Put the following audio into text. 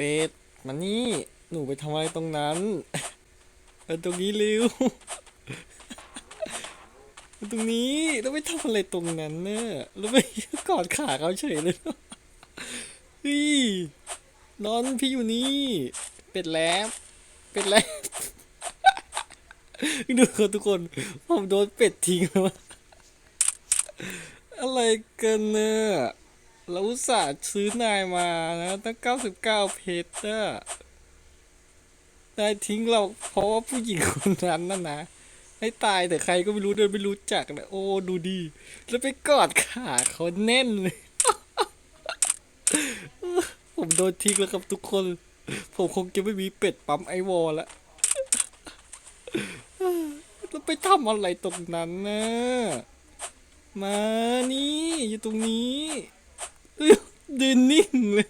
เป็ดมานี่หนูไปทำอะไรตรงนั้นเออตรงนี้เร็วตรงนี้แล้วไปทำอะไรตรงนั้นเนี่ยแล้วไปกอดขาเขาเฉยเลยเฮ้ยนอนพี่อยู่นี่ เป็ดแล้วเป็ดแล้วดูครับทุกคนผมโดนเป็ดทิ้งแล้วอะอะไรกันเนี่ย เราอุตส่าห์ซื้อนายมานะตั้ง99เพชรอะนายทิ้งเราเพราะว่าผู้หญิงคนนั้นน่ะนะ ให้ตายแต่ใครก็ไม่รู้เดินไม่รู้จักนะโอ้ดูดี แล้วไปกอดขาเขาแน่นเลย ผมโดนทิ้งแล้วครับทุกคน ผมคงจะไม่มีเป็ดปั๊มไอวอลละแล้วไปทำอะไรตรงนั้นนะมานี่ อยู่ตรงนี้ ยืนนิ่งเลย